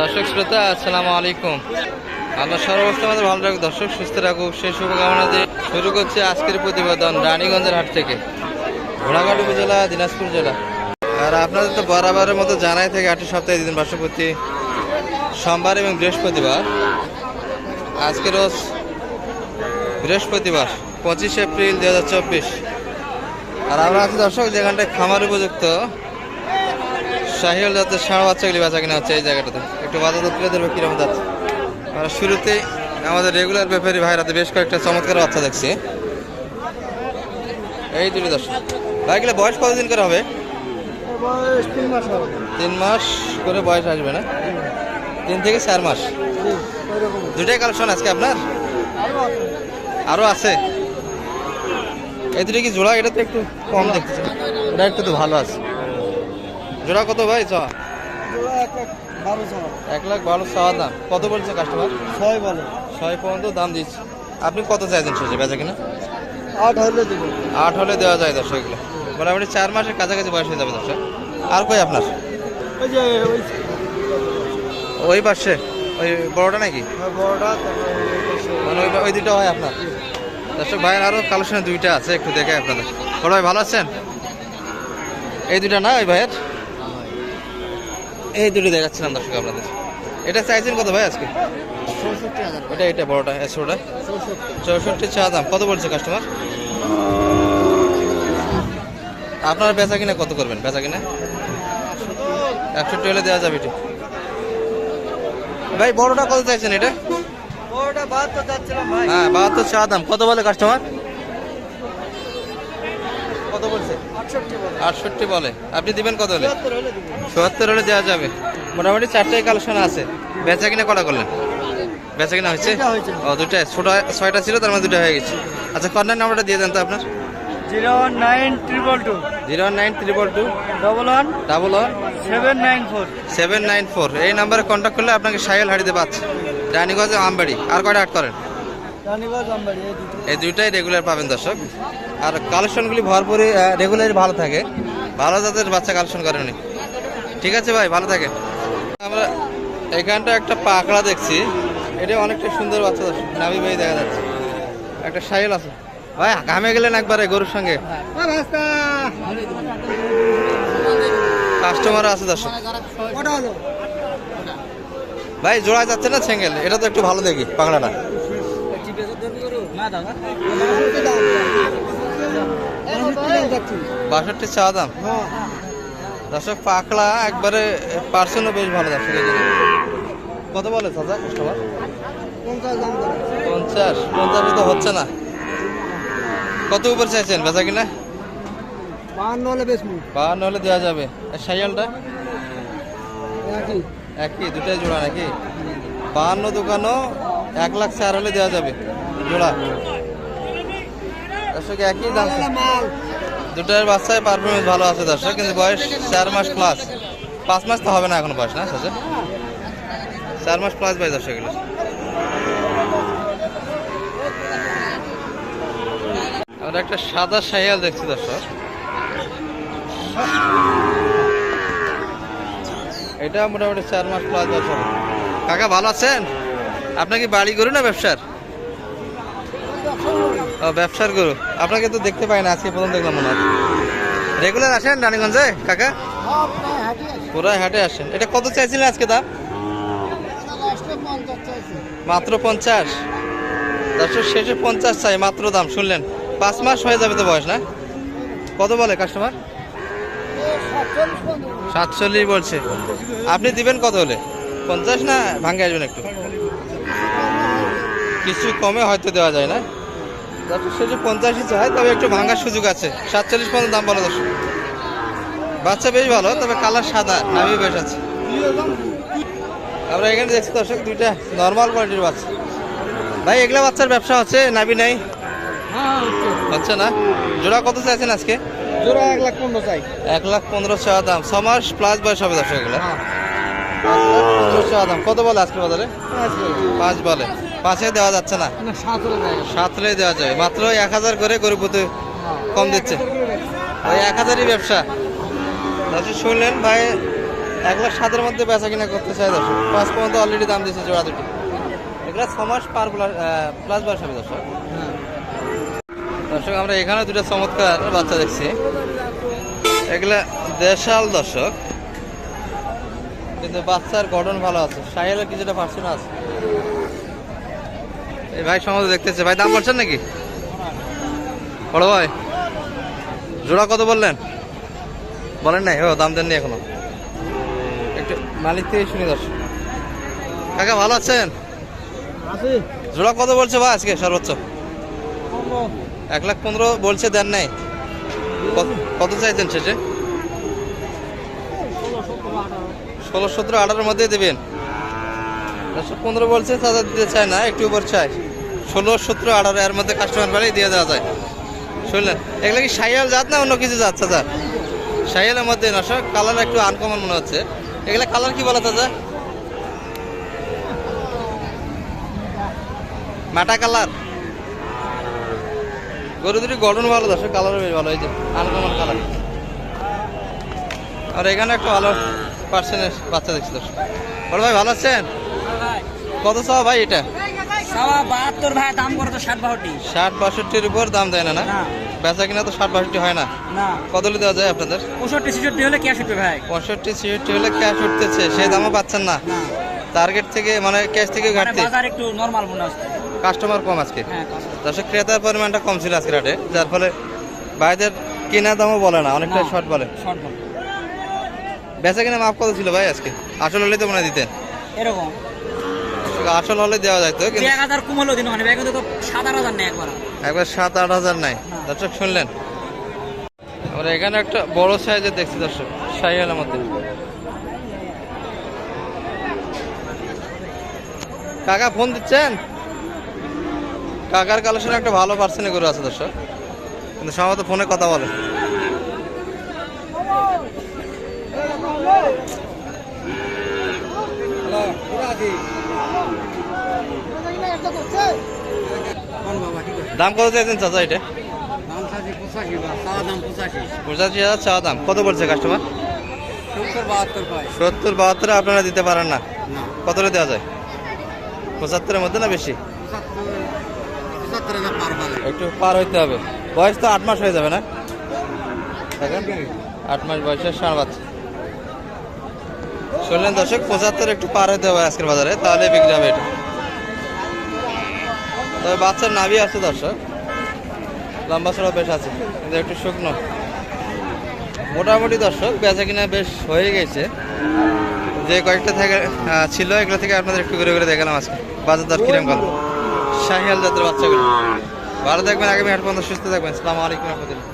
দর্শক শ্রোতা, আসসালামু আলাইকুম। আল্লাহ সর্বস্থা আমাদের ভালো রাখুক দর্শক সুস্থ রাখুক সেই শুভকামনা দিয়ে শুরু করছে আজকের প্রতিবেদন রানীগঞ্জের হাট থেকে, ঘোড়াঘাট উপজেলা, দিনাজপুর জেলা। আর আপনাদের তো বরাবরের মতো জানাই থাকে, আটটি সপ্তাহে দিন বাসপতি সোমবার এবং বৃহস্পতিবার। আজকে রোজ বৃহস্পতিবার, পঁচিশ এপ্রিল দু হাজার চব্বিশ। আর আমরা আছি দর্শক যেখানটায় খামার উপযুক্ত, শাহিওল জাতের ষাঁড় বাচ্চাগুলি বেচা কিনা হচ্ছে এই জায়গাটাতে। একটু বাজার তুলে ধরবে কীরকম যাচ্ছে আমরা শুরুতে আমাদের রেগুলার ব্যাপারী ভাইরাতে বেশ কয়েকটা চমৎকার বাচ্চা দেখছি। এই দুটি দর্শক ভাইগুলো বয়স কতদিন করে হবে? তিন মাস করে বয়স আসবে না? তিন থেকে চার মাস। দুটাই কালেকশন আজকে আপনার? আরও আছে। আরও আছে? এই দুটো কি জোড়া? এটা তো একটু কম দেখতেছে এটা একটু তো ভালো আছে। জোড়া কত ভাই? চ। এক লাখ বারো চাওয়া দাম। কত বলছে কাস্টমার ছয় বলে। ছয় পর্যন্ত দাম দিচ্ছি। আপনি কত চাইছেন শেষে বেচা কিনা? আট হলে দেবো। আট হলে দেওয়া যায় দর্শক এগুলো। মোটামুটি চার মাসের কাছাকাছি বয়স হয়ে যাবে দর্শক। আর কই আপনার? ওই পাশে? ওই বড়টা নাকি? বড়টা ওই পাশে। মানে ওই ওই দুটো হয় আপনার? দর্শক ভাইয়ের আরও কালেকশনে দুইটা আছে একটু দেখে আপনাদের। বড় ভাই ভালো আছেন? এই দুটা না ওই ভাইয়ের? এই দুটো দেখাচ্ছিলাম দর্শক আপনাদের। এটা চাইছেন কত ভাই আজকে? এটা এটা বড়টা একশোটা চৌষট্টি। চা দাম। কত বলছে কাস্টমার আপনারা বেচা কিনা কত করবেন? বেচা কিনা? একষট্টি হলে দেওয়া যাবে এটি। ভাই বড়টা কত চাইছেন এটা? হ্যাঁ বাহাত্তর চা দাম। কত বলে কাস্টমার কত বলছে? আটষট্টি বলে। আপনি দিবেন কত হলে? চুয়াত্তর হলে দেওয়া যাবে। মোটামুটি চারটাই কালেকশন আছে। বেচা কিনা কটা করলেন? বেচা কিনা হয়েছে। ও দুটা ছোট ছয়টা ছিল তার মধ্যে দুটো হয়ে গেছে। আচ্ছা কর্নার নাম্বারটা দিয়ে দেন তো আপনার। Zero one nine triple two. Zero one nine two. Double one double one seven nine four. Seven nine four. এই নাম্বারে কন্ট্যাক্ট করলে আপনাকে সাইকেল হারিতে পাচ্ছে। রানীগঞ্জ আমবাড়ি। আর কয়টা আট করেন? এই দুইটাই রেগুলার পাবেন দর্শক। আর কালেকশনগুলি ভরপুরই রেগুলারই ভালো থাকে। ভালো জাতের বাচ্চা কালেকশন করেন ঠিক আছে ভাই, ভালো থাকে। আমরা এখানটা একটা পাকড়া দেখছি। এটা অনেকটা সুন্দর বাচ্চা দর্শক। নামি ভাই দেখা যাচ্ছে। একটা সাইল আছে। ভাই, ঘামে গেলেন একবারে গরুর সঙ্গে। কাস্টমার আছে দর্শক। ভাই জোড়া যাচ্ছে না সেঙ্গেল এটা তো একটু ভালো দেখি, পাকড়াটা। বাষট্টি চা দাম। দর্শক পাকড়া একবারে পার্সেন্টও বেশ ভালো দর্শক। কত বলে চাচা কাস্টমার পঞ্চাশ। পঞ্চাশ তো হচ্ছে না। কত উপর চাইছেন বেচা কিনা? বাহান্ন হলে বেশ বাহান্ন হলে দেওয়া যাবে। আর সাইকেলটা একই। একই দুটাই জোড়া নাকি? বাহান্ন দোকানও এক লাখ চার হলে দেওয়া যাবে। জোড়া। দর্শক, একই দুটার বাচ্চায় পারফরমেন্স ভালো আছে দর্শক, কিন্তু বয়স চার মাস প্লাস পাঁচ মাস তো হবে না এখন বয়স, না চাচা চার মাস প্লাস ভাই দর্শক এগুলো। আমরা একটা সাদা সাইয়াল দেখছি দর্শক। এটা মোটামুটি চার মাস প্লাস দর্শক। কাকা, ভালো আছেন? আপনার কি বাড়ি গরু না ব্যবসার? ব্যবসার গরু। আপনাকে তো দেখতে পাই না, আজকে প্রথম দেখলাম মনে হয়। রেগুলার আসেন রানীগঞ্জে, কাকা? পুরাই হাটে আসেন। এটা কত চাইছিলেন আজকে দাম? মাত্র পঞ্চাশ। দর্শক, শেষে পঞ্চাশ চাই, মাত্র দাম, শুনলেন। পাঁচ মাস হয়ে যাবে তো বয়স, না? কত বলে কাস্টমার সাতচল্লিশ বলছে। আপনি দিবেন কত হলে? পঞ্চাশ না ভাঙ্গে আসবেন একটু? কিছু কমে হয়তো দেওয়া যায় না। দর্শক শেষে পঞ্চাশই চাই তবে একটু ভাঙার সুযোগ আছে। সাতচল্লিশ পর্যন্ত দাম বলো দর্শক। বাচ্চা বেশ ভালো তবে কালার সাদা নামি বেশ আছে। আমরা এখানে দেখছি দর্শক দুইটা নর্মাল কোয়ালিটির বাচ্চা। ভাই এগুলা বাচ্চার ব্যবসা হচ্ছে নাবি নাই? হচ্ছে না? জোড়া কত চাইছেন আজকে? জোড়া এক লাখ পনেরো চাই। এক লাখ পনেরো টাকা দাম। ছ মাস প্লাস বয়স হবে দর্শক এগুলো। পনেরো টাকা দাম। কত বলে আজকে বাজারে? পাঁচ বলে। পাঁচে দেওয়া যাচ্ছে না। না সাত হলে যায় সাতলে দেওয়া যায়। মাত্র এক হাজার করে গরু প্রতি কম দিচ্ছে। ওই এক হাজারই ব্যবসা। দর্শক শুনলেন ভাই এক লাখ সাতের মধ্যে বেচা কিনা করতে চাই দর্শক। পাঁচ পর্যন্ত অলরেডি দাম দিয়েছে জোড়া দুটি। এগুলো ছ মাস পার প্লাস বয়স হবে দর্শক। দর্শক আমরা এখানে দুটো চমৎকার বাচ্চা দেখছি। এগুলা দেশাল দর্শক। কিন্তু বাচ্চার গঠন ভালো আছে। সাহেলের কিছুটা পার্সেন্ট আছে। ভাই সমাজ দেখতেছে। ভাই দাম বলছেন নাকি? বড় ভাই জোড়া কত বললেন? বলেন নাই ও দাম দেননি এখনও। একটু মালিক থেকে শুনি দর্শক কাকা ভালো আছেন? জোড়া কত বলছে ভাই আজকে সর্বোচ্চ? এক লাখ পনেরো বলছে দেন নাই। কত- চাইছেন শেষে? ষোলো সতেরো আঠারো। ষোলো সতেরো আঠারোর মধ্যে দেবেন। পনেরো বলছে তাদের দিতে চায় না, একটু উপর চায়। ষোলো, সতেরো, আঠারো, এর মধ্যে কাস্টমার বাড়ি দিয়ে দেওয়া যায়। শুনলেন? এগুলো কি সাইয়াল জাত না অন্য কিছু জাত, চাচা? সাইয়ালের মধ্যে নশো কালার একটু আনকমন মনে হচ্ছে। এগুলো কালার কি বলা, চাচা? মাটা কালার গরু দুটি গঠন ভালো, দর্শক কালারও বেশ ভালো হয়েছে আনকমন কালার আর এখানে একটা ভালো পার্সেন্টের বাচ্চা দেখছি, দর্শক। বড় ভাই, ভালো আছেন? কত চাও ভাই এটা? সাওয়া বাহাত্তর ভাই দাম করে তো ষাট বাষট্টি। ষাট বাষট্টির উপর দাম দেয় না না? বেচা কিনা তো ষাট বাষট্টি হয় না। কত দেওয়া যায় আপনাদের? পঁয়ষট্টি ছেষট্টি হলে ক্যাশ উঠবে ভাই। পঁয়ষট্টি ছিষট্টি হলে ক্যাশ উঠতেছে সেই দামও পাচ্ছেন না। টার্গেট থেকে মানে ক্যাশ থেকে ঘাটতি। বাজার একটু নর্মাল মনে হচ্ছে। কাস্টমার কম আজকে। হ্যাঁ দর্শক ক্রেতার পরিমাণটা কম ছিল আজকে রাটে যার ফলে ভাইদের কেনা দামও বলে না অনেকটা শর্ট বলে। বেচা কিনা মাপ কত ছিল ভাই আজকে? আসল হলে তো মনে দিতেন। এরকম। আসল হলে দেওয়া দুই কিন্তু এক হাজার কম হলো দিন মানে ব্যাগে তো সাত আট হাজার নেই একবার। একবার সাত আট হাজার নাই। দর্শক শুনলেন? আমরা এখানে একটা বড় সাইজের দেখছি দর্শক। সাইয়ালের মধ্যে কাকা ফোন দিচ্ছেন? কাকার কালেকশনে একটা ভালো পার্সেন্ট করে আছে দর্শক। কিন্তু সম্ভবত ফোনে কথা বলে। দাম কত চাইছেন চাচা এটা? পঁচাশি হাজার দাম। কত বলছে কাস্টমার সত্তর, বাহাত্তর আপনারা দিতে পারেন না? না কত দেওয়া যায়? পঁচাত্তরের মধ্যে না বেশি? একটু পার হইতে হবে। বয়স তো আট মাস হয়ে যাবে না? আট মাস বয়সের ষাঁড় বাচ্চা। শুনলেন দর্শক, পঁচাত্তর একটু পার হবে আজকের বাজারে, তাহলে বিক্রি হবে এটা। তবে বাচ্চার নাভি আছে দর্শক, লম্বা সড়ো বেশ আছে, কিন্তু একটু শুকনো। মোটামুটি দর্শক, বেচা কিনা বেশ হয়ে গেছে। যে কয়েকটা থেকে ছিল, এগুলো থেকে আপনাদের একটু করে করে দেখালাম আজকে। বাজার দর কিরম গেল? শাহিয়াল জাতের বাচ্চাগুলো। ভালো থাকবেন, আগামী হাট পর্যন্ত সুস্থ থাকবেন। সালামু আলাইকুম রহমতুল্লাহ।